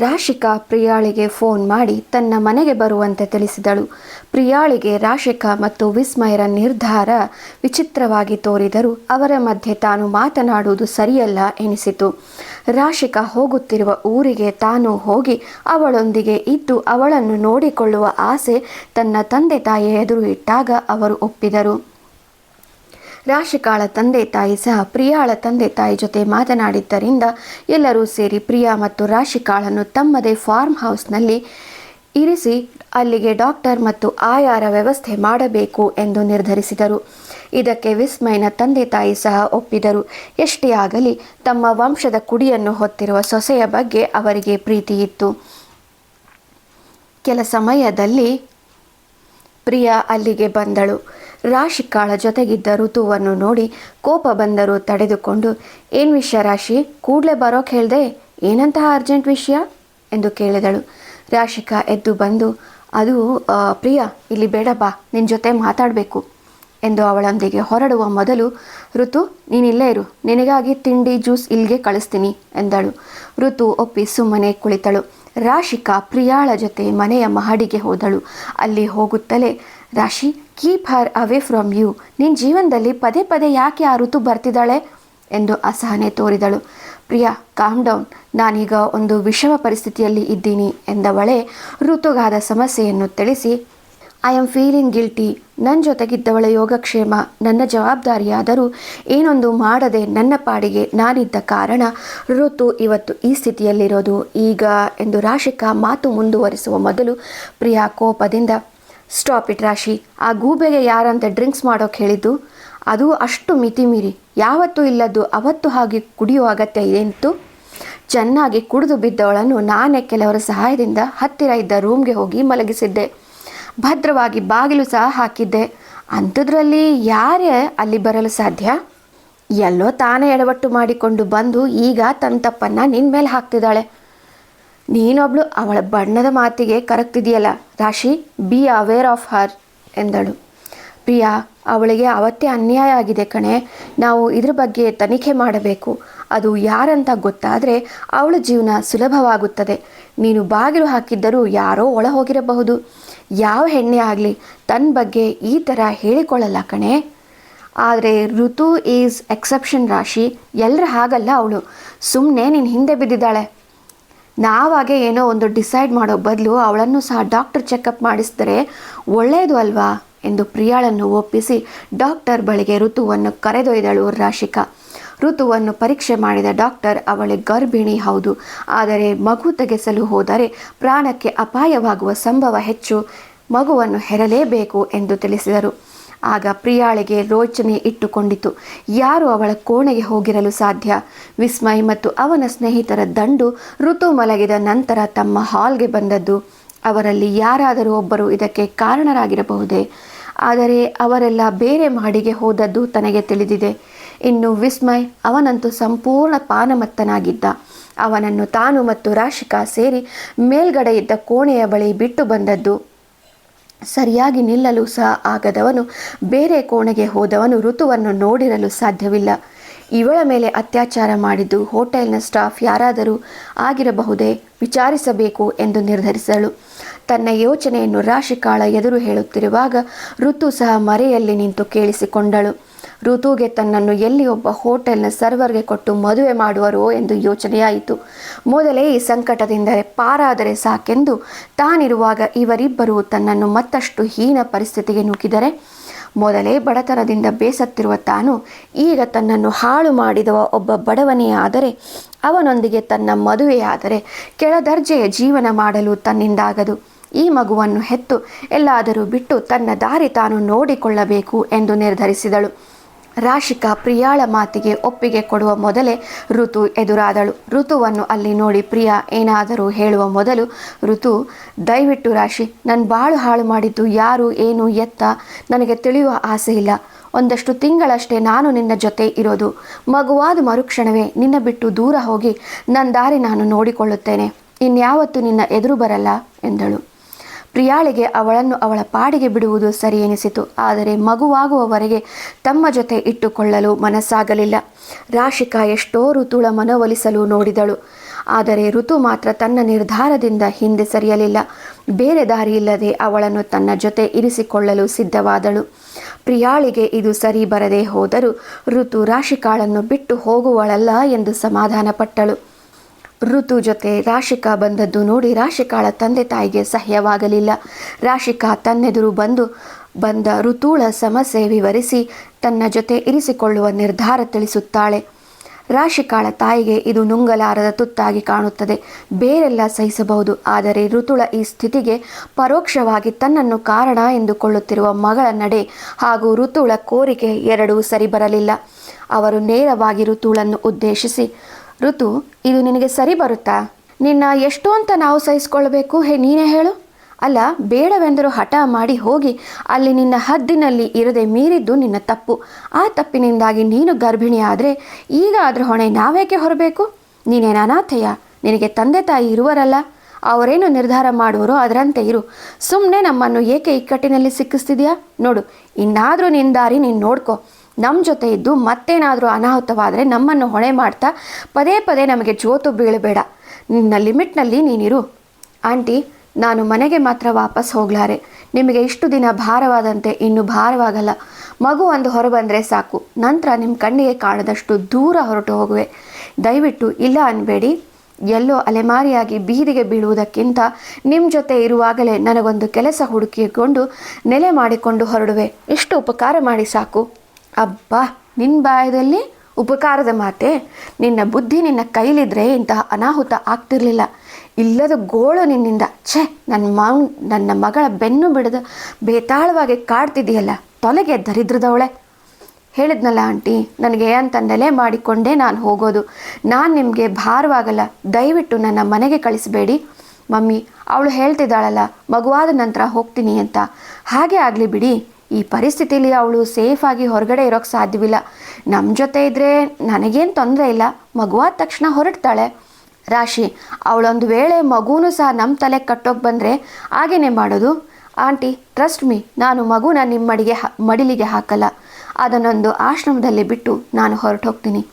Rashika ಪ್ರಿಯಾಳಿಗೆ phone ಮಾಡಿ ತನ್ನ ಮನೆಗೆ ಬರುವಂತೆ ತಿಳಿಸಿದಳು. ಪ್ರಿಯಾಳಿಗೆ ರಾಶಿಕಾ ಮತ್ತು ವಿಸ್ಮಯರ ನಿರ್ಧಾರ ವಿಚಿತ್ರವಾಗಿ ತೋರಿದರೂ ಅವರ ಮಧ್ಯೆ ತಾನು ಮಾತನಾಡುವುದು ಸರಿಯಲ್ಲ ಎನಿಸಿತು. ರಾಶಿಕಾ ಹೋಗುತ್ತಿರುವ ಊರಿಗೆ ತಾನು ಹೋಗಿ ಅವಳೊಂದಿಗೆ ಇದ್ದು ಅವಳನ್ನು ನೋಡಿಕೊಳ್ಳುವ ಆಸೆ ತನ್ನ ತಂದೆ ತಾಯಿ ಎದುರು ಇಟ್ಟಾಗ ಅವರು ಒಪ್ಪಿದರು. ರಾಶಿಕಾಳ ತಂದೆ ತಾಯಿ ಸಹ ಪ್ರಿಯಾಳ ತಂದೆ ತಾಯಿ ಜೊತೆ ಮಾತನಾಡಿದ್ದರಿಂದ ಎಲ್ಲರೂ ಸೇರಿ ಪ್ರಿಯಾ ಮತ್ತು ರಾಶಿಕಾಳನ್ನು ತಮ್ಮದೇ ಫಾರ್ಮ್ ಹೌಸ್ನಲ್ಲಿ ಇರಿಸಿ ಅಲ್ಲಿಗೆ ಡಾಕ್ಟರ್ ಮತ್ತು ಆಯಾರ ವ್ಯವಸ್ಥೆ ಮಾಡಬೇಕು ಎಂದು ನಿರ್ಧರಿಸಿದರು. ಇದಕ್ಕೆ ವಿಸ್ಮಯನ ತಂದೆ ತಾಯಿ ಸಹ ಒಪ್ಪಿದರು. ಎಷ್ಟೇ ಆಗಲಿ, ತಮ್ಮ ವಂಶದ ಕುಡಿಯನ್ನು ಹೊತ್ತಿರುವ ಸೊಸೆಯ ಬಗ್ಗೆ ಅವರಿಗೆ ಪ್ರೀತಿಯಿತ್ತು ಕೆಲ ಸಮಯದಲ್ಲಿ ಪ್ರಿಯಾ ಅಲ್ಲಿಗೆ ಬಂದಳು. ರಾಶಿಕಾಳ ಜೊತೆಗಿದ್ದ ಋತುವನ್ನು ನೋಡಿ ಕೋಪ ಬಂದರೂ ತಡೆದುಕೊಂಡು, ಏನು ವಿಷಯ ರಾಶಿ? ಕೂಡಲೇ ಬರೋಕೆ ಹೇಳ್ದೆ? ಏನಂತಹ ಅರ್ಜೆಂಟ್ ವಿಷಯ? ಎಂದು ಕೇಳಿದಳು. ರಾಶಿಕಾ ಎದ್ದು ಬಂದು, ಅದು ಪ್ರಿಯ, ಇಲ್ಲಿ ಬೇಡ ಬಾ ನಿನ್ನ ಜೊತೆ ಮಾತಾಡಬೇಕು ಎಂದು ಅವಳೊಂದಿಗೆ ಹೊರಡುವ ಮೊದಲು, ಋತು ನೀನಿಲ್ಲೇ ಇರು, ನಿನಗಾಗಿ ತಿಂಡಿ, ಜ್ಯೂಸ್ ಇಲ್ಲಿಗೆ ಕಳಿಸ್ತೀನಿ ಎಂದಳು. ಋತು ಒಪ್ಪಿ ಸುಮ್ಮನೆ ಕುಳಿತಳು. ರಾಶಿಕಾ ಪ್ರಿಯಾಳ ಜೊತೆ ಮನೆಯ ಮಹಡಿಗೆ ಹೋದಳು. ಅಲ್ಲಿ ಹೋಗುತ್ತಲೇ Rashi keep her away from you ನಿನ್ನ ಜೀವನದಲ್ಲಿ ಪದೇ ಪದೇ ಯಾಕೆ ಆ ಋತು ಬರ್ತಿದ್ದಾಳೆ? ಎಂದು ಅಸಹನೆ ತೋರಿದಳು. ಪ್ರಿಯಾ ಕಾಮ್ ಡೌನ್ ನಾನೀಗ ಒಂದು ವಿಷಮ ಪರಿಸ್ಥಿತಿಯಲ್ಲಿ ಇದ್ದೀನಿ ಎಂದವಳೆ ಋತುಗಾದ ಸಮಸ್ಯೆಯನ್ನು ತಿಳಿಸಿ ಐ ಆಮ್ ಫೀಲಿಂಗ್ ಗಿಲ್ಟಿ ನನ್ನ ಜೊತೆಗಿದ್ದವಳ ಯೋಗಕ್ಷೇಮ, ನನ್ನ ಜವಾಬ್ದಾರಿಯಾದರೂ ಏನೊಂದು ಮಾಡದೆ ನನ್ನ ಪಾಡಿಗೆ ನಾನಿದ್ದ ಕಾರಣ ಋತು ಇವತ್ತು ಈ ಸ್ಥಿತಿಯಲ್ಲಿರೋದು. ಈಗ, ಎಂದು ರಾಶಿಕಾ ಮಾತು ಮುಂದುವರಿಸುವ ಮೊದಲು ಪ್ರಿಯಾ ಕೋಪದಿಂದ ಸ್ಟಾಪ್ ಇಟ್ ರಾಶಿ ಆ ಗೂಬೆಗೆ ಯಾರಂತ ಡ್ರಿಂಕ್ಸ್ ಮಾಡೋಕೆ ಹೇಳಿದ್ದು? ಅದು ಅಷ್ಟು ಮಿತಿ ಮೀರಿ ಯಾವತ್ತೂ ಇಲ್ಲದ್ದು ಅವತ್ತು ಹಾಗೆ ಕುಡಿಯುವ ಅಗತ್ಯ ಏನಿತ್ತು? ಚೆನ್ನಾಗಿ ಕುಡಿದು ಬಿದ್ದವಳನ್ನು ನಾನೇ ಕೆಲವರ ಸಹಾಯದಿಂದ ಹತ್ತಿರ ಇದ್ದ ರೂಮ್ಗೆ ಹೋಗಿ ಮಲಗಿಸಿದ್ದೆ. ಭದ್ರವಾಗಿ ಬಾಗಿಲು ಸಹ ಹಾಕಿದ್ದೆ. ಅಂಥದ್ರಲ್ಲಿ ಯಾರೇ ಅಲ್ಲಿ ಬರಲು ಸಾಧ್ಯ? ಎಲ್ಲೋ ತಾನೇ ಎಡವಟ್ಟು ಮಾಡಿಕೊಂಡು ಬಂದು ಈಗ ತನ್ನ ತಪ್ಪನ್ನು ನಿನ್ನ ಮೇಲೆ ಹಾಕ್ತಿದ್ದಾಳೆ. ನೀನೊಬ್ಳು ಅವಳ ಬಣ್ಣದ ಮಾತಿಗೆ ಕರಗ್ತಿದೆಯಲ್ಲ ರಾಶಿ ಬಿ ಅವೇರ್ ಆಫ್ ಹರ್ ಎಂದಳು. ಪ್ರಿಯಾ, ಅವಳಿಗೆ ಅವತ್ತೇ ಅನ್ಯಾಯ ಆಗಿದೆ ಕಣೆ. ನಾವು ಇದ್ರ ಬಗ್ಗೆ ತನಿಖೆ ಮಾಡಬೇಕು. ಅದು ಯಾರಂತ ಗೊತ್ತಾದರೆ ಅವಳ ಜೀವನ ಸುಲಭವಾಗುತ್ತದೆ. ನೀನು ಬಾಗಿಲು ಹಾಕಿದ್ದರೂ ಯಾರೋ ಒಳ ಹೋಗಿರಬಹುದು ಯಾವ ಹೆಣ್ಣೆ ಆಗಲಿ ತನ್ನ ಬಗ್ಗೆ ಈ ಥರ ಹೇಳಿಕೊಳ್ಳಲ್ಲ ಕಣೆ. ಆದರೆ ಋತು ಈಸ್ ಎಕ್ಸೆಪ್ಷನ್ ರಾಶಿ. ಎಲ್ಲರ ಹಾಗಲ್ಲ ಅವಳು. ಸುಮ್ಮನೆ ನೀನು ಹಿಂದೆ ಬಿದ್ದಿದ್ದಾಳೆ. ನಾವಾಗೆ ಏನೋ ಒಂದು ಡಿಸೈಡ್ ಮಾಡೋ ಬದಲು ಅವಳನ್ನು ಸಹ ಡಾಕ್ಟರ್ ಚೆಕಪ್ ಮಾಡಿಸಿದರೆ ಒಳ್ಳೆಯದು ಅಲ್ವಾ? ಎಂದು ಪ್ರಿಯಾಳನ್ನು ಒಪ್ಪಿಸಿ ಡಾಕ್ಟರ್ ಬಳಿಗೆ ಋತುವನ್ನು ಕರೆದೊಯ್ದಳು ರಾಶಿಕಾ. ಋತುವನ್ನು ಪರೀಕ್ಷೆ ಮಾಡಿದ ಡಾಕ್ಟರ್ ಅವಳೆ ಗರ್ಭಿಣಿ ಹೌದು. ಆದರೆ ಮಗು ತೆಗೆಸಲು ಹೋದರೆ ಪ್ರಾಣಕ್ಕೆ ಅಪಾಯವಾಗುವ ಸಂಭವ ಹೆಚ್ಚು ಮಗುವನ್ನು ಹೆರಲೇಬೇಕು ಎಂದು ತಿಳಿಸಿದರು. ಆಗ ಪ್ರಿಯಾಳಿಗೆ ರೋಚನೆ ಇಟ್ಟುಕೊಂಡಿತು. ಯಾರು ಅವಳ ಕೋಣೆಗೆ ಹೋಗಿರಲು ಸಾಧ್ಯ? ವಿಸ್ಮಯ್ ಮತ್ತು ಅವನ ಸ್ನೇಹಿತರ ದಂಡು ಋತು ಮಲಗಿದ ನಂತರ ತಮ್ಮ ಹಾಲ್ಗೆ ಬಂದದ್ದು. ಅವರಲ್ಲಿ ಯಾರಾದರೂ ಒಬ್ಬರು ಇದಕ್ಕೆ ಕಾರಣರಾಗಿರಬಹುದೇ? ಆದರೆ ಅವರೆಲ್ಲ ಬೇರೆ ಮಾಡಿಗೆ ಹೋದದ್ದು ತನಗೆ ತಿಳಿದಿದೆ. ಇನ್ನು ವಿಸ್ಮಯ್ ಅವನಂತೂ ಸಂಪೂರ್ಣ ಪಾನಮತ್ತನಾಗಿದ್ದ. ಅವನನ್ನು ತಾನು ಮತ್ತು ರಾಶಿಕಾ ಸೇರಿ ಮೇಲ್ಗಡೆ ಇದ್ದ ಕೋಣೆಯ ಬಳಿ ಬಿಟ್ಟು ಬಂದದ್ದು. ಸರಿಯಾಗಿ ನಿಲ್ಲಲು ಸಹ ಆಗದವನು, ಬೇರೆ ಕೋಣೆಗೆ ಹೋದವನು ಋತುವನ್ನು ನೋಡಿರಲು ಸಾಧ್ಯವಿಲ್ಲ. ಇವಳ ಮೇಲೆ ಅತ್ಯಾಚಾರ ಮಾಡಿದ್ದು ಹೋಟೆಲ್ನ ಸ್ಟಾಫ್ ಯಾರಾದರೂ ಆಗಿರಬಹುದೇ? ವಿಚಾರಿಸಬೇಕು ಎಂದು ನಿರ್ಧರಿಸಳು ತನ್ನ ಯೋಚನೆಯನ್ನು ರಾಶಿಕಾಳ ಎದುರು ಹೇಳುತ್ತಿರುವಾಗ ಋತು ಸಹ ಮರೆಯಲ್ಲಿ ನಿಂತು ಕೇಳಿಸಿಕೊಂಡಳು. ಋತುಗೆ ತನ್ನನ್ನು ಎಲ್ಲಿ ಒಬ್ಬ ಹೋಟೆಲ್ನ ಸರ್ವರ್ಗೆ ಕೊಟ್ಟು ಮದುವೆ ಮಾಡುವರು ಎಂದು ಯೋಚನೆಯಾಯಿತು. ಮೊದಲೇ ಈ ಸಂಕಟದಿಂದಲೇ ಪಾರಾದರೆ ಸಾಕೆಂದು ತಾನಿರುವಾಗ ಇವರಿಬ್ಬರು ತನ್ನನ್ನು ಮತ್ತಷ್ಟು ಹೀನ ಪರಿಸ್ಥಿತಿಗೆ ನೂಕಿದರೆ ಮೊದಲೇ ಬಡತನದಿಂದ ಬೇಸತ್ತಿರುವ ತಾನು ಈಗ ತನ್ನನ್ನು ಹಾಳು ಮಾಡಿದವ ಒಬ್ಬ ಬಡವನೇ ಆದರೆ, ಅವನೊಂದಿಗೆ ತನ್ನ ಮದುವೆಯಾದರೆ ಕೆಳದರ್ಜೆಯ ಜೀವನ ಮಾಡಲು ತನ್ನಿಂದಾಗದು. ಈ ಮಗುವನ್ನು ಹೆತ್ತು ಎಲ್ಲಾದರೂ ಬಿಟ್ಟು ತನ್ನ ದಾರಿ ತಾನು ನೋಡಿಕೊಳ್ಳಬೇಕು ಎಂದು ನಿರ್ಧರಿಸಿದಳು. ರಾಶಿಕಾ ಪ್ರಿಯಾಳ ಮಾತಿಗೆ ಒಪ್ಪಿಗೆ ಕೊಡುವ ಮೊದಲೇ ಋತು ಎದುರಾದಳು. ಋತುವನ್ನು ಅಲ್ಲಿ ನೋಡಿ ಪ್ರಿಯಾ ಏನಾದರೂ ಹೇಳುವ ಮೊದಲು, ಋತು, ದಯವಿಟ್ಟು ರಾಶಿ ನನ್ನ ಬಾಳು ಹಾಳು ಮಾಡಿದ್ದು ಯಾರು, ಏನು, ಎತ್ತ? ನನಗೆ ತಿಳಿಯುವ ಆಸೆ ಇಲ್ಲ. ಒಂದಷ್ಟು ತಿಂಗಳಷ್ಟೇ ನಾನು ನಿನ್ನ ಜೊತೆ ಇರೋದು. ಮಗುವಾದ ಮರುಕ್ಷಣವೇ ನಿನ್ನ ಬಿಟ್ಟು ದೂರ ಹೋಗಿ ನನ್ನ ದಾರಿ ನಾನು ನೋಡಿಕೊಳ್ಳುತ್ತೇನೆ. ಇನ್ಯಾವತ್ತೂ ನಿನ್ನ ಎದುರು ಬರಲ್ಲ, ಎಂದಳು. ಪ್ರಿಯಾಳಿಗೆ ಅವಳನ್ನು ಅವಳ ಪಾಡಿಗೆ ಬಿಡುವುದು ಸರಿಯೆನಿಸಿತು ಆದರೆ ಮಗುವಾಗುವವರೆಗೆ ತಮ್ಮ ಜೊತೆ ಇಟ್ಟುಕೊಳ್ಳಲು ಮನಸ್ಸಾಗಲಿಲ್ಲ. ರಾಶಿಕಾ ಎಷ್ಟೋ ಋತುಳ ಮನವೊಲಿಸಲು ನೋಡಿದಳು. ಆದರೆ ಋತು ಮಾತ್ರ ತನ್ನ ನಿರ್ಧಾರದಿಂದ ಹಿಂದೆ ಸರಿಯಲಿಲ್ಲ. ಬೇರೆ ದಾರಿಯಿಲ್ಲದೆ ಅವಳನ್ನು ತನ್ನ ಜೊತೆ ಇರಿಸಿಕೊಳ್ಳಲು ಸಿದ್ಧವಾದಳು. ಪ್ರಿಯಾಳಿಗೆ ಇದು ಸರಿ ಬರದೇ ಹೋದರೂ ಋತು ರಾಶಿಕಾಳನ್ನು ಬಿಟ್ಟು ಹೋಗುವಳಲ್ಲ ಎಂದು ಸಮಾಧಾನಪಟ್ಟಳು. ಋತು ಜೊತೆ ರಾಶಿಕಾ ಬಂದದ್ದು ನೋಡಿ ರಾಶಿಕಾಳ ತಂದೆ ತಾಯಿಗೆ ಸಹ್ಯವಾಗಲಿಲ್ಲ. ರಾಶಿಕಾ ತನ್ನೆದುರು ಬಂದು ಬಂದ ಋತುಳ ಸಮಸ್ಯೆ ವಿವರಿಸಿ ತನ್ನ ಜೊತೆ ಇರಿಸಿಕೊಳ್ಳುವ ನಿರ್ಧಾರ ತಿಳಿಸುತ್ತಾಳೆ. ರಾಶಿಕಾಳ ತಾಯಿಗೆ ಇದು ನುಂಗಲಾರದ ತುತ್ತಾಗಿ ಕಾಣುತ್ತದೆ. ಬೇರೆಲ್ಲ ಸಹಿಸಬಹುದು, ಆದರೆ ಋತುಳ ಈ ಸ್ಥಿತಿಗೆ ಪರೋಕ್ಷವಾಗಿ ತನ್ನನ್ನು ಕಾರಣ ಎಂದುಕೊಳ್ಳುತ್ತಿರುವ ಮಗಳ ನಡೆ ಹಾಗೂ ಋತುಳ ಕೋರಿಕೆ ಎರಡೂ ಸರಿ ಬರಲಿಲ್ಲ ಅವರು ನೇರವಾಗಿ ಋತುಳನ್ನು ಉದ್ದೇಶಿಸಿ ಋತು, ಇದು ನಿನಗೆ ಸರಿ ಬರುತ್ತಾ? ನಿನ್ನ ಎಷ್ಟು ಅಂತ ನಾವು ಸಹಿಸ್ಕೊಳ್ಬೇಕು ಹೇ, ನೀನೇ ಹೇಳು. ಅಲ್ಲ, ಬೇಡವೆಂದರೂ ಹಠ ಮಾಡಿ ಹೋಗಿ, ಅಲ್ಲಿ ನಿನ್ನ ಹದ್ದಿನಲ್ಲಿ ಇರದೆ ಮೀರಿದ್ದು ನಿನ್ನ ತಪ್ಪು. ಆ ತಪ್ಪಿನಿಂದಾಗಿ ನೀನು ಗರ್ಭಿಣಿ ಆದರೆ ಈಗ ಅದರ ಹೊಣೆ ನಾವೇಕೆ ಹೊರಬೇಕು? ನೀನೇನು ಅನಾಥೆಯ, ನಿನಗೆ ತಂದೆ ತಾಯಿ ಇರುವರಲ್ಲ. ಅವರೇನು ನಿರ್ಧಾರ ಮಾಡುವರೋ ಅದರಂತೆ ಇರು. ಸುಮ್ಮನೆ ನಮ್ಮನ್ನು ಏಕೆ ಇಕ್ಕಟ್ಟಿನಲ್ಲಿ ಸಿಕ್ಕಿಸ್ತಿದ್ಯಾ? ನೋಡು, ಇನ್ನಾದರೂ ನಿನ್ನ ದಾರಿ ನೀನು ನೋಡ್ಕೊ. ನಮ್ಮ ಜೊತೆ ಇದ್ದು ಮತ್ತೇನಾದರೂ ಅನಾಹುತವಾದರೆ ನಮ್ಮನ್ನು ಹೊಣೆ ಮಾಡ್ತಾ ಪದೇ ಪದೇ ನಮಗೆ ಜೋತು ಬೀಳಬೇಡ. ನಿನ್ನ ಲಿಮಿಟ್ನಲ್ಲಿ ನೀನಿರು. ಆಂಟಿ, ನಾನು ಮನೆಗೆ ಮಾತ್ರ ವಾಪಸ್ ಹೋಗ್ಲಾರೆ. ನಿಮಗೆ ಇಷ್ಟು ದಿನ ಭಾರವಾದಂತೆ ಇನ್ನು ಭಾರವಾಗಲ್ಲ. ಮಗು ಒಂದು ಹೊರಬಂದರೆ ಸಾಕು. ನಂತರ ನಿಮ್ಮ ಕಣ್ಣಿಗೆ ಕಾಣದಷ್ಟು ದೂರ ಹೊರಟು ಹೋಗುವೆ. ದಯವಿಟ್ಟು ಇಲ್ಲ ಅನ್ಬೇಡಿ. ಎಲ್ಲೋ ಅಲೆಮಾರಿಯಾಗಿ ಬೀದಿಗೆ ಬೀಳುವುದಕ್ಕಿಂತ ನಿಮ್ಮ ಜೊತೆ ಇರುವಾಗಲೇ ನನಗೊಂದು ಕೆಲಸ ಹುಡುಕಿಕೊಂಡು ನೆಲೆ ಮಾಡಿಕೊಂಡು ಹೊರಡುವೆ. ಇಷ್ಟು ಉಪಕಾರ ಮಾಡಿ ಸಾಕು. ಅಬ್ಬಾ ನಿನ್ನ ಬಾಯದಲ್ಲಿ ಉಪಕಾರದ ಮಾತೆ? ನಿನ್ನ ಬುದ್ಧಿ ನಿನ್ನ ಕೈಲಿದ್ರೆ ಇಂತಹ ಅನಾಹುತ ಆಗ್ತಿರ್ಲಿಲ್ಲ. ಇಲ್ಲದ ಗೋಳು ನಿನ್ನಿಂದ. ಛೇ, ನನ್ನ ಮಾವ್ ನನ್ನ ಮಗಳ ಬೆನ್ನು ಬಿಡದ ಬೇತಾಳವಾಗಿ ಕಾಡ್ತಿದೆಯಲ್ಲ, ತೊಲೆಗೆ ದರಿದ್ರದವಳೆ. ಹೇಳಿದ್ನಲ್ಲ ಆಂಟಿ, ನನಗೆ ಅಂತ ನೆಲೆ ಮಾಡಿಕೊಂಡೇ ನಾನು ಹೋಗೋದು. ನಾನು ನಿಮಗೆ ಭಾರವಾಗಲ್ಲ, ದಯವಿಟ್ಟು ನನ್ನ ಮನೆಗೆ ಕಳಿಸಬೇಡಿ. ಮಮ್ಮಿ, ಅವಳು ಹೇಳ್ತಿದ್ದಾಳಲ್ಲ, ಮಗುವಾದ ನಂತರ ಹೋಗ್ತೀನಿ ಅಂತ. ಹಾಗೆ ಆಗಲಿ ಬಿಡಿ. ಈ ಪರಿಸ್ಥಿತಿಲಿ ಅವಳು ಸೇಫಾಗಿ ಹೊರಗಡೆ ಇರೋಕ್ಕೆ ಸಾಧ್ಯವಿಲ್ಲ. ನಮ್ಮ ಜೊತೆ ಇದ್ದರೆ ನನಗೇನು ತೊಂದರೆ ಇಲ್ಲ. ಮಗುವಾದ ತಕ್ಷಣ ಹೊರಡ್ತಾಳೆ. ರಾಶಿ, ಅವಳೊಂದು ವೇಳೆ ಮಗುನೂ ಸಹ ನಮ್ಮ ತಲೆ ಕಟ್ಟೋಕೆ ಬಂದರೆ ಹಾಗೇನೆ ಮಾಡೋದು? ಆಂಟಿ ಟ್ರಸ್ಟ್ ಮೀ ನಾನು ಮಗುನ ನಿಮ್ಮ ಮಡಿಗೆ ಹಾ, ಮಡಿಲಿಗೆ ಹಾಕಲ್ಲ. ಅದನ್ನೊಂದು ಆಶ್ರಮದಲ್ಲಿ ಬಿಟ್ಟು ನಾನು ಹೊರಟು ಹೋಗ್ತೀನಿ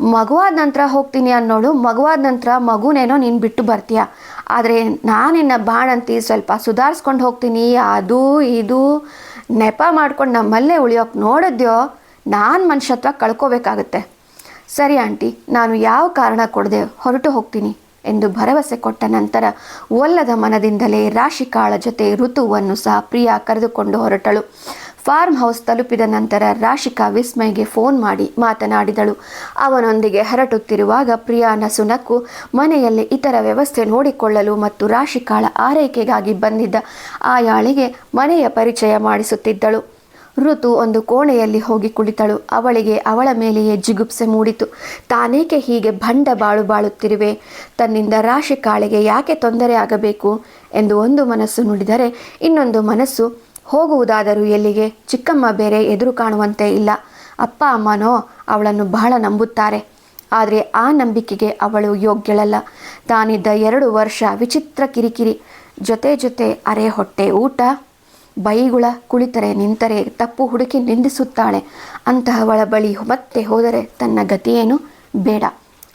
ಮಗುವಾದ ನಂತರ ಹೋಗ್ತೀನಿ ಅನ್ನೋಳು ಮಗುವಾದ ನಂತರ ಮಗುನೇನೋ ನೀನು ಬಿಟ್ಟು ಬರ್ತೀಯ? ಆದರೆ ನಾನಿನ್ನ ಬಾಣಂತಿ ಸ್ವಲ್ಪ ಸುಧಾರಿಸ್ಕೊಂಡು ಹೋಗ್ತೀನಿ. ಅದು, ಇದು. ನೆಪ ಮಾಡ್ಕೊಂಡು ನಮ್ಮಲ್ಲೇ ಉಳಿಯೋಕೆ ನೋಡಿದ್ಯೋ, ನಾನು ಮನುಷ್ಯತ್ವ ಕಳ್ಕೋಬೇಕಾಗತ್ತೆ. ಸರಿ ಆಂಟಿ, ನಾನು ಯಾವ ಕಾರಣ ಕೊಡದೆ ಹೊರಟು ಹೋಗ್ತೀನಿ ಎಂದು ಭರವಸೆ ಕೊಟ್ಟ ನಂತರ ಒಲ್ಲದ ಮನದಿಂದಲೇ ರಾಶಿಕಾಳ ಜೊತೆ ಋತುವನ್ನು ಸಹ ಪ್ರಿಯಾ ಕರೆದುಕೊಂಡು ಹೊರಟಳು. ಫಾರ್ಮ್ ಹೌಸ್ ತಲುಪಿದ ನಂತರ ರಾಶಿಕಾ ವಿಸ್ಮಯ್ಗೆ ಫೋನ್ ಮಾಡಿ ಮಾತನಾಡಿದಳು. ಅವನೊಂದಿಗೆ ಹರಟುತ್ತಿರುವಾಗ ಪ್ರಿಯಾ ನಸುನಕ್ಕು ಮನೆಯಲ್ಲಿ ಇತರ ವ್ಯವಸ್ಥೆ ನೋಡಿಕೊಳ್ಳಲು ಮತ್ತು ರಾಶಿಕಾಳ ಆರೈಕೆಗಾಗಿ ಬಂದಿದ್ದ ಆಯಾಳಿಗೆ ಮನೆಯ ಪರಿಚಯ ಮಾಡಿಸುತ್ತಿದ್ದಳು. ಋತು ಒಂದು ಕೋಣೆಯಲ್ಲಿ ಹೋಗಿ ಕುಳಿತಳು. ಅವಳಿಗೆ ಅವಳ ಮೇಲೆಯೇ ಜಿಗುಪ್ಸೆ ಮೂಡಿತು. ತಾನೇಕೆ ಹೀಗೆ ಭಂಡ ಬಾಳು ಬಾಳುತ್ತಿರುವೆ? ತನ್ನಿಂದ ರಾಶಿಕಾಳಿಗೆ ಯಾಕೆ ತೊಂದರೆ ಆಗಬೇಕು? ಎಂದು ಒಂದು ಮನಸ್ಸು ನುಡಿದರೆ ಇನ್ನೊಂದು ಮನಸ್ಸು ಹೋಗುವುದಾದರೂ ಎಲ್ಲಿಗೆ? ಚಿಕ್ಕಮ್ಮ ಬೇರೆ ಎದುರು ಕಾಣುವಂತೆ ಇಲ್ಲ. ಅಪ್ಪ, ಅಮ್ಮನೋ, ಅವಳನ್ನು ಬಹಳ ನಂಬುತ್ತಾರೆ. ಆದರೆ ಆ ನಂಬಿಕೆಗೆ ಅವಳು ಯೋಗ್ಯಳಲ್ಲ. ತಾನಿದ್ದ ಎರಡು ವರ್ಷ ವಿಚಿತ್ರ ಕಿರಿಕಿರಿ. ಜೊತೆ ಜೊತೆ ಅರೆ ಹೊಟ್ಟೆ ಊಟ, ಬೈಗುಳ ಕುಳಿತರೆ ನಿಂತರೆ ತಪ್ಪು ಹುಡುಕಿ ನಿಂದಿಸುತ್ತಾಳೆ. ಅಂತಹವಳ ಬಳಿ ಮತ್ತೆ ಹೋದರೆ ತನ್ನ ಗತಿಯೇನು? ಬೇಡ.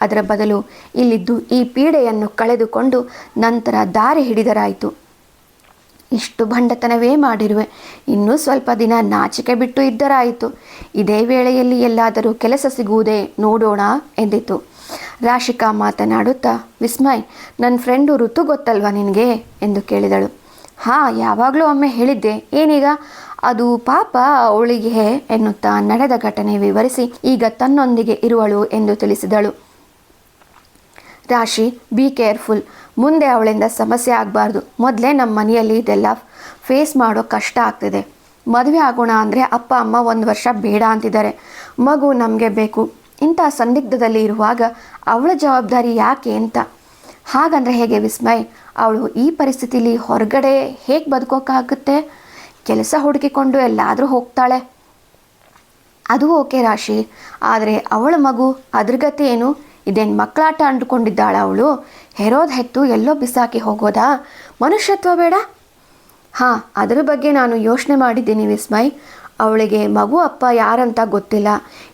ಅದರ ಬದಲು ಇಲ್ಲಿದ್ದು ಈ ಪೀಡೆಯನ್ನು ಕಳೆದುಕೊಂಡು ನಂತರ ದಾರಿ ಹಿಡಿದರಾಯಿತು. ಇಷ್ಟು ಭಂಡತನವೇ ಮಾಡಿರುವೆ. ಇನ್ನೂ ಸ್ವಲ್ಪ ದಿನ ನಾಚಿಕೆ ಬಿಟ್ಟು ಇದ್ದರಾಯಿತು. ಇದೇ ವೇಳೆಯಲ್ಲಿ ಎಲ್ಲಾದರೂ ಕೆಲಸ ಸಿಗುವುದೇ ನೋಡೋಣ ಎಂದಿತು. ರಾಶಿಕಾ ಮಾತನಾಡುತ್ತಾ, ವಿಸ್ಮಯ್ ನನ್ನ ಫ್ರೆಂಡು ಋತು ಗೊತ್ತಲ್ವಾ ನಿನಗೆ? ಎಂದು ಕೇಳಿದಳು. ಹಾಂ, ಯಾವಾಗಲೂ ಒಮ್ಮೆ ಹೇಳಿದ್ದೆ. ಏನೀಗ? ಅದು ಪಾಪ ಅವಳಿಗೆ, ಎನ್ನುತ್ತಾ ನಡೆದ ಘಟನೆ ವಿವರಿಸಿ ಈಗ ತನ್ನೊಂದಿಗೆ ಇರುವಳು ಎಂದು ತಿಳಿಸಿದಳು. ರಾಶಿ, ಬಿ ಕೇರ್ಫುಲ್. ಮುಂದೆ ಅವಳಿಂದ ಸಮಸ್ಯೆ ಆಗಬಾರ್ದು. ಮೊದಲೇ ನಮ್ಮ ಮನೆಯಲ್ಲಿ ಇದೆಲ್ಲ ಫೇಸ್ ಮಾಡೋ ಕಷ್ಟ ಆಗ್ತಿದೆ. ಮದುವೆ ಆಗೋಣ ಅಂದರೆ ಅಪ್ಪ, ಅಮ್ಮ ಒಂದು ವರ್ಷ ಬೇಡ ಅಂತಿದ್ದಾರೆ. ಮಗು ನಮಗೆ ಬೇಕು. ಇಂಥ ಸಂದಿಗ್ಧದಲ್ಲಿ ಇರುವಾಗ ಅವಳ ಜವಾಬ್ದಾರಿ ಯಾಕೆ ಅಂತ? ಹಾಗಂದರೆ ಹೇಗೆ ವಿಸ್ಮಯ್? ಅವಳು ಈ ಪರಿಸ್ಥಿತಿಲಿ ಹೊರಗಡೆ ಹೇಗೆ ಬದುಕೋಕ್ಕಾಗುತ್ತೆ ಕೆಲಸ ಹುಡುಕಿಕೊಂಡು ಎಲ್ಲಾದರೂ ಹೋಗ್ತಾಳೆ. ಅದು ಓಕೆ ರಾಶಿ. ಆದರೆ ಅವಳ ಮಗು ಅದ್ರ ಗತಿ ಏನು? ಇದೇನು ಮಕ್ಕಳಾಟ ಅಂದುಕೊಂಡಿದ್ದಾಳೆ ಅವಳು? ಹೆರೋದ್ ಹೆತ್ತು ಎಲ್ಲೋ ಬಿಸಾಕಿ ಹೋಗೋದಾ? ಮನುಷ್ಯತ್ವ ಬೇಡ? ಹಾಂ, ಅದರ ಬಗ್ಗೆ ನಾನು ಯೋಚನೆ ಮಾಡಿದ್ದೀನಿ ವಿಸ್ಮಯ್. ಅವಳಿಗೆ ಮಗು, ಅಪ್ಪ ಯಾರಂತ ಗೊತ್ತಿಲ್ಲ.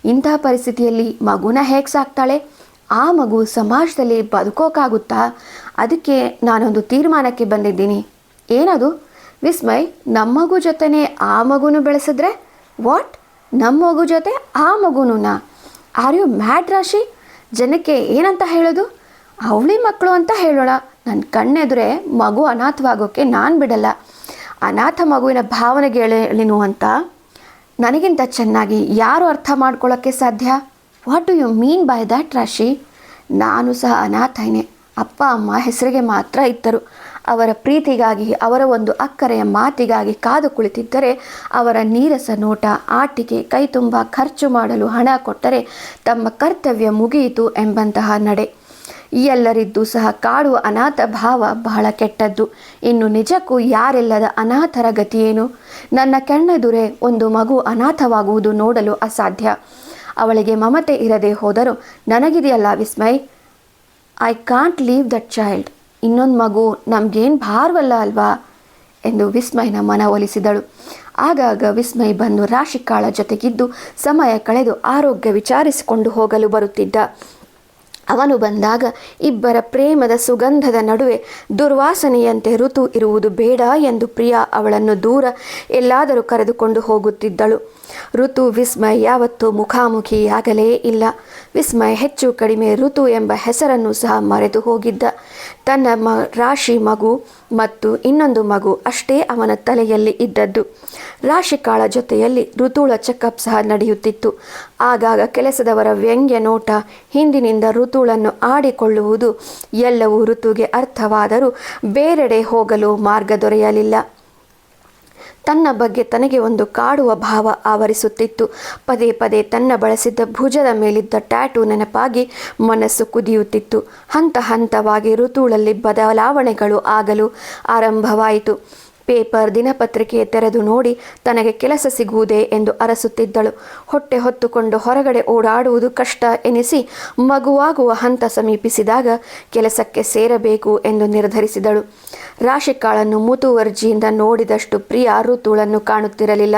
ಇಂತಹ ಪರಿಸ್ಥಿತಿಯಲ್ಲಿ ಮಗುನ ಹೇಗೆ ಸಾಕ್ತಾಳೆ? ಆ ಮಗು ಸಮಾಜದಲ್ಲಿ ಬದುಕೋಕ್ಕಾಗುತ್ತಾ ಅದಕ್ಕೆ ನಾನೊಂದು ತೀರ್ಮಾನಕ್ಕೆ ಬಂದಿದ್ದೀನಿ. ಏನದು? ವಿಸ್ಮಯ್ ನಮ್ಮ ಮಗು ಜೊತೆನೇ ಆ ಮಗುನು ಬೆಳೆಸಿದ್ರೆ? ವಾಟ್? ನಮ್ಮ ಮಗು ಜೊತೆ ಆ ಮಗುನುನ? ಆರ್ ಯು ಮ್ಯಾಡ್ ರಾಶಿ? ಜನಕ್ಕೆ ಏನಂತ ಹೇಳೋದು? ಅವಳಿ ಮಕ್ಕಳು ಅಂತ ಹೇಳೋಣ. ನನ್ನ ಕಣ್ಣೆದುರೆ ಮಗು ಅನಾಥವಾಗೋಕ್ಕೆ ನಾನು ಬಿಡಲ್ಲ. ಅನಾಥ ಮಗುವಿನ ಭಾವನೆಗಳೇನು ಅಂತ. ನನಗಿಂತ ಚೆನ್ನಾಗಿ ಯಾರು ಅರ್ಥ ಮಾಡ್ಕೊಳ್ಳೋಕ್ಕೆ ಸಾಧ್ಯ? What do you mean by that Rashi ನಾನು ಸಹ ಅನಾಥನೆ. ಅಪ್ಪ, ಅಮ್ಮ ಹೆಸರಿಗೆ ಮಾತ್ರ ಇದ್ದರು. ಅವರ ಪ್ರೀತಿಗಾಗಿ, ಅವರ ಒಂದು ಅಕ್ಕರೆಯ ಮಾತಿಗಾಗಿ ಕಾದು ಕುಳಿತಿದ್ದರೆ, ಅವರ ನೀರಸ ನೋಟ, ಆಟಿಕೆ ಕೈ ತುಂಬ ಖರ್ಚು ಮಾಡಲು ಹಣ ಕೊಟ್ಟರೆ, ತಮ್ಮ ಕರ್ತವ್ಯ ಮುಗಿಯಿತು ಎಂಬಂತಹ ನಡೆ. ಎಲ್ಲರಿದ್ದು ಸಹ ಕಾಡುವ ಅನಾಥ ಭಾವ ಬಹಳ ಕೆಟ್ಟದ್ದು. ಇನ್ನು ನಿಜಕ್ಕೂ ಯಾರೆಲ್ಲದ ಅನಾಥರ ಗತಿಯೇನು? ನನ್ನ ಕಣ್ಣೆದುರೇ ಒಂದು ಮಗು ಅನಾಥವಾಗುವುದು ನೋಡಲು ಅಸಾಧ್ಯ. ಅವಳಿಗೆ ಮಮತೆ ಇರದೆ ಹೋದರೂ ನನಗಿದೆಯಲ್ಲ Vismay? I can't leave that child ಇನ್ನೊಂದು ಮಗು ನಮಗೇನು ಭಾರವಲ್ಲ ಅಲ್ವಾ? ಎಂದು ವಿಸ್ಮಯನ ಮನವೊಲಿಸಿದಳು ಆಗಾಗ ವಿಸ್ಮಯ್ ಬಂದು ರಾಶಿಕಾಳ ಜೊತೆಗಿದ್ದು ಸಮಯ ಕಳೆದು ಆರೋಗ್ಯ ವಿಚಾರಿಸಿಕೊಂಡು ಹೋಗಲು ಬರುತ್ತಿದ್ದ. ಅವನು ಬಂದಾಗ ಇಬ್ಬರ ಪ್ರೇಮದ ಸುಗಂಧದ ನಡುವೆ ದುರ್ವಾಸನೆಯಂತೆ ಋತು ಇರುವುದು ಬೇಡ ಎಂದು ಪ್ರಿಯಾ ಅವಳನ್ನು ದೂರ ಎಲ್ಲಾದರೂ ಕರೆದುಕೊಂಡು ಹೋಗುತ್ತಿದ್ದಳು. ಋತು ವಿಸ್ಮಯ್ ಯಾವತ್ತೂ ಮುಖಾಮುಖಿಯಾಗಲೇ ಇಲ್ಲ. ವಿಸ್ಮಯ್ ಹೆಚ್ಚು ಕಡಿಮೆ ಋತು ಎಂಬ ಹೆಸರನ್ನು ಸಹ ಮರೆತು ಹೋಗಿದ್ದ. ತನ್ನ ಮ, ರಾಶಿ ಮಗು ಮತ್ತು ಇನ್ನೊಂದು ಮಗು ಅಷ್ಟೇ ಅವನ ತಲೆಯಲ್ಲಿ ಇದ್ದದ್ದು. ರಾಶಿಕಾಳ ಜೊತೆಯಲ್ಲಿ ಋತುಳ ಚೆಕಪ್ ಸಹ ನಡೆಯುತ್ತಿತ್ತು. ಆಗಾಗ ಕೆಲಸದವರ ವ್ಯಂಗ್ಯ ನೋಟ, ಹಿಂದಿನಿಂದ ಋತುಳನ್ನು ಆಡಿಕೊಳ್ಳುವುದು ಎಲ್ಲವೂ ಋತುಗೆ ಅರ್ಥವಾದರೂ ಬೇರೆಡೆ ಹೋಗಲು ಮಾರ್ಗ ದೊರೆಯಲಿಲ್ಲ. ತನ್ನ ಬಗ್ಗೆ ತನಗೆ ಒಂದು ಕಾಡುವ ಭಾವ ಆವರಿಸುತ್ತಿತ್ತು. ಪದೇ ಪದೇ ತನ್ನ ಬಳಸಿದ್ದ ಭುಜದ ಮೇಲಿದ್ದ ಟ್ಯಾಟೂ ನೆನಪಾಗಿ ಮನಸ್ಸು ಕುದಿಯುತ್ತಿತ್ತು. ಹಂತ ಹಂತವಾಗಿ ಋತುಗಳಲ್ಲಿ ಬದಲಾವಣೆಗಳು ಆಗಲು ಆರಂಭವಾಯಿತು. ಪೇಪರ್ ದಿನಪತ್ರಿಕೆ ತೆರೆದು ನೋಡಿ ತನಗೆ ಕೆಲಸ ಸಿಗುವುದೇ ಎಂದು ಅರಸುತ್ತಿದ್ದಳು. ಹೊಟ್ಟೆ ಹೊತ್ತುಕೊಂಡು ಹೊರಗಡೆ ಓಡಾಡುವುದು ಕಷ್ಟ ಎನಿಸಿ ಮಗುವಾಗುವ ಹಂತ ಸಮೀಪಿಸಿದಾಗ ಕೆಲಸಕ್ಕೆ ಸೇರಬೇಕು ಎಂದು ನಿರ್ಧರಿಸಿದಳು. ರಾಶಿಕಾಳನ್ನು ಮುತುವರ್ಜಿಯಿಂದ ನೋಡಿದಷ್ಟು ಪ್ರಿಯ ಋತುಳನ್ನು ಕಾಣುತ್ತಿರಲಿಲ್ಲ.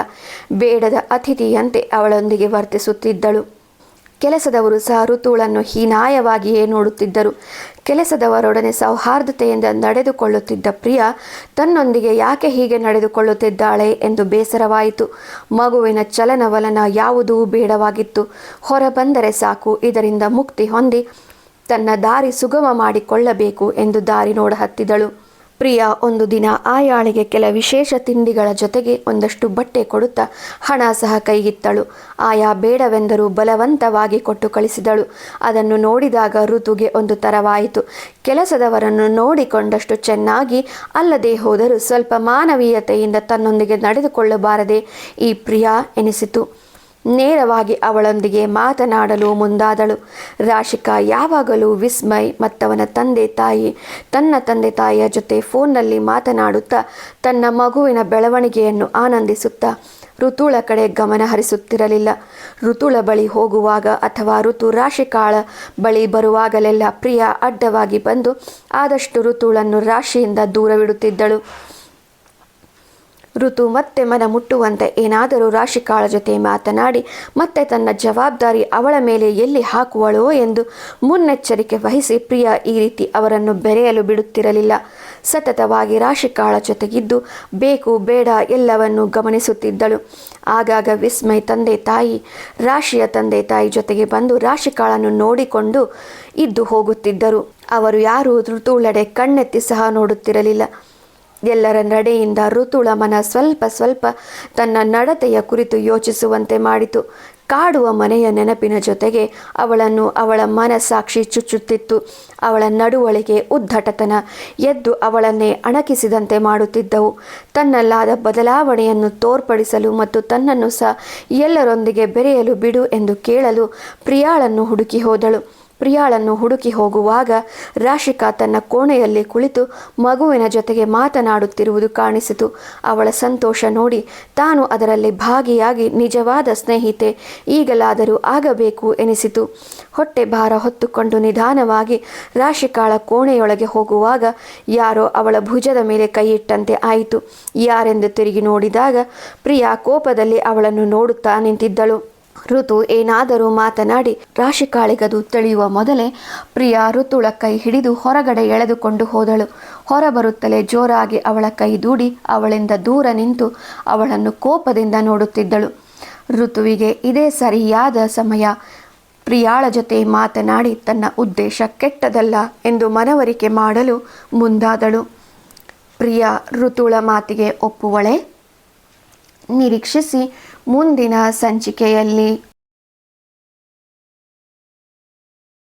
ಬೇಡದ ಅತಿಥಿಯಂತೆ ಅವಳೊಂದಿಗೆ ವರ್ತಿಸುತ್ತಿದ್ದಳು. ಕೆಲಸದವರು ಸಹ ಋತುಳನ್ನು ಹೀನಾಯವಾಗಿಯೇ ನೋಡುತ್ತಿದ್ದರು. ಕೆಲಸದವರೊಡನೆ ಸೌಹಾರ್ದತೆಯಿಂದ ನಡೆದುಕೊಳ್ಳುತ್ತಿದ್ದ ಪ್ರಿಯ ತನ್ನೊಂದಿಗೆ ಯಾಕೆ ಹೀಗೆ ನಡೆದುಕೊಳ್ಳುತ್ತಿದ್ದಾಳೆ ಎಂದು ಬೇಸರವಾಯಿತು. ಮಗುವಿನ ಚಲನವಲನ ಯಾವುದೂ ಬೇಡವಾಗಿತ್ತು. ಹೊರಬಂದರೆ ಸಾಕು, ಇದರಿಂದ ಮುಕ್ತಿ ಹೊಂದಿ ತನ್ನ ದಾರಿ ಸುಗಮ ಮಾಡಿಕೊಳ್ಳಬೇಕು ಎಂದು ದಾರಿ ನೋಡ ಹತ್ತಿದಳು ಪ್ರಿಯಾ, ಒಂದು ದಿನ ಆಯಾಳಿಗೆ ಕೆಲ ವಿಶೇಷ ತಿಂಡಿಗಳ ಜೊತೆಗೆ ಒಂದಷ್ಟು ಬಟ್ಟೆ ಕೊಡುತ್ತಾ ಹಣ ಸಹ ಕೈಗಿತ್ತಳು. ಆಯಾ ಬೇಡವೆಂದರೂ ಬಲವಂತವಾಗಿ ಕೊಟ್ಟು ಕಳಿಸಿದಳು. ಅದನ್ನು ನೋಡಿದಾಗ ಋತುಗೆ ಒಂದು ತರವಾಯಿತು. ಕೆಲಸದವರನ್ನು ನೋಡಿಕೊಂಡಷ್ಟು ಚೆನ್ನಾಗಿ ಅಲ್ಲದೆ ಹೋದರೂ ಸ್ವಲ್ಪ ಮಾನವೀಯತೆಯಿಂದ ತನ್ನೊಂದಿಗೆ ನಡೆದುಕೊಳ್ಳಬಾರದೆ ಈ ಪ್ರಿಯಾ ಎನಿಸಿತು. ನೇರವಾಗಿ ಅವಳೊಂದಿಗೆ ಮಾತನಾಡಲು ಮುಂದಾದಳು. ರಾಶಿಕಾ, ಯಾವಾಗಲೂ ವಿಸ್ಮಯ್ ಮತ್ತವನ ತಂದೆ ತಾಯಿ, ತನ್ನ ತಂದೆ ತಾಯಿಯ ಜೊತೆ ಫೋನ್ನಲ್ಲಿ ಮಾತನಾಡುತ್ತಾ, ತನ್ನ ಮಗುವಿನ ಬೆಳವಣಿಗೆಯನ್ನು ಆನಂದಿಸುತ್ತಾ, ಋತುಳ ಕಡೆ ಗಮನ ಹರಿಸುತ್ತಿರಲಿಲ್ಲ. ಋತುಳ ಬಳಿ ಹೋಗುವಾಗ ಅಥವಾ ಋತು ರಾಶಿಕಾಳ ಬಳಿ ಬರುವಾಗಲೆಲ್ಲ ಪ್ರಿಯ ಅಡ್ಡವಾಗಿ ಬಂದು ಆದಷ್ಟು ಋತುಳನ್ನು ರಾಶಿಯಿಂದ ದೂರವಿಡುತ್ತಿದ್ದಳು. ಋತು ಮತ್ತೆ ಮನ ಮುಟ್ಟುವಂತೆ ಏನಾದರೂ ರಾಶಿಕಾಳ ಜೊತೆ ಮಾತನಾಡಿ, ಮತ್ತೆ ತನ್ನ ಜವಾಬ್ದಾರಿ ಅವಳ ಮೇಲೆ ಎಲ್ಲಿ ಹಾಕುವಳೋ ಎಂದು ಮುನ್ನೆಚ್ಚರಿಕೆ ವಹಿಸಿ ಪ್ರಿಯ ಈ ರೀತಿ ಅವರನ್ನು ಬೆರೆಯಲು ಬಿಡುತ್ತಿರಲಿಲ್ಲ. ಸತತವಾಗಿ ರಾಶಿಕಾಳ ಜೊತೆಗಿದ್ದು ಬೇಕು ಬೇಡ ಎಲ್ಲವನ್ನು ಗಮನಿಸುತ್ತಿದ್ದಳು. ಆಗಾಗ ವಿಸ್ಮಯ್ ತಂದೆ ತಾಯಿ, ರಾಶಿಯ ತಂದೆ ತಾಯಿ ಜೊತೆಗೆ ಬಂದು ರಾಶಿಕಾಳನ್ನು ನೋಡಿಕೊಂಡು ಇದ್ದು ಹೋಗುತ್ತಿದ್ದರು. ಅವರು ಯಾರೂ ಋತುಳೆಡೆ ಕಣ್ಣೆತ್ತಿ ಸಹ ನೋಡುತ್ತಿರಲಿಲ್ಲ. ಎಲ್ಲರ ನಡೆಯಿಂದ ಋತುಳ ಮನ ಸ್ವಲ್ಪ ಸ್ವಲ್ಪ ತನ್ನ ನಡತೆಯ ಕುರಿತು ಯೋಚಿಸುವಂತೆ ಮಾಡಿತು. ಕಾಡುವ ಮನೆಯ ನೆನಪಿನ ಜೊತೆಗೆ ಅವಳನ್ನು ಅವಳ ಮನಸ್ಸಾಕ್ಷಿ ಚುಚ್ಚುತ್ತಿತ್ತು. ಅವಳ ನಡುವಳಿಕೆ ಉದ್ದಟತನ ಎದ್ದು ಅವಳನ್ನೇ ಅಣಕಿಸಿದಂತೆ ಮಾಡುತ್ತಿದ್ದವು. ತನ್ನಲ್ಲಾದ ಬದಲಾವಣೆಯನ್ನು ತೋರ್ಪಡಿಸಲು ಮತ್ತು ತನ್ನನ್ನು ಸಹ ಎಲ್ಲರೊಂದಿಗೆ ಬೆರೆಯಲು ಬಿಡು ಎಂದು ಕೇಳಲು ಪ್ರಿಯಾಳನ್ನು ಹುಡುಕಿ ಹೋದಳು. ಪ್ರಿಯಾಳನ್ನು ಹುಡುಕಿ ಹೋಗುವಾಗ ರಾಶಿಕಾ ತನ್ನ ಕೋಣೆಯಲ್ಲಿ ಕುಳಿತು ಮಗುವಿನ ಜೊತೆಗೆ ಮಾತನಾಡುತ್ತಿರುವುದು ಕಾಣಿಸಿತು. ಅವಳ ಸಂತೋಷ ನೋಡಿ ತಾನು ಅದರಲ್ಲಿ ಭಾಗಿಯಾಗಿ ನಿಜವಾದ ಸ್ನೇಹಿತೆ ಈಗಲಾದರೂ ಆಗಬೇಕು ಎನಿಸಿತು. ಹೊಟ್ಟೆ ಭಾರ ಹೊತ್ತುಕೊಂಡು ನಿಧಾನವಾಗಿ ರಾಶಿಕಾಳ ಕೋಣೆಯೊಳಗೆ ಹೋಗುವಾಗ ಯಾರೋ ಅವಳ ಭುಜದ ಮೇಲೆ ಕೈಯಿಟ್ಟಂತೆ ಆಯಿತು. ಯಾರೆಂದು ತಿರುಗಿ ನೋಡಿದಾಗ ಪ್ರಿಯಾ ಕೋಪದಲ್ಲಿ ಅವಳನ್ನು ನೋಡುತ್ತಾ ನಿಂತಿದ್ದಳು. ಋತು ಏನಾದರೂ ಮಾತನಾಡಿ ರಾಶಿಕಾಳಿಗದು ತಿಳಿಯುವ ಮೊದಲೇ ಪ್ರಿಯಾ ಋತುಳ ಕೈ ಹಿಡಿದು ಹೊರಗಡೆ ಎಳೆದುಕೊಂಡು ಹೋದಳು. ಹೊರಬರುತ್ತಲೇ ಜೋರಾಗಿ ಅವಳ ಕೈ ದೂಡಿ ಅವಳಿಂದ ದೂರ ನಿಂತು ಅವಳನ್ನು ಕೋಪದಿಂದ ನೋಡುತ್ತಿದ್ದಳು. ಋತುವಿಗೆ ಇದೇ ಸರಿಯಾದ ಸಮಯ. ಪ್ರಿಯಾಳ ಜೊತೆ ಮಾತನಾಡಿ ತನ್ನ ಉದ್ದೇಶ ಕೆಟ್ಟದಲ್ಲ ಎಂದು ಮನವರಿಕೆ ಮಾಡಲು ಮುಂದಾದಳು. ಪ್ರಿಯಾ ಋತುಳ ಮಾತಿಗೆ ಒಪ್ಪುವಳೆ? ನಿರೀಕ್ಷಿಸಿ ಮುಂದಿನ ಸಂಚಿಕೆಯಲ್ಲಿ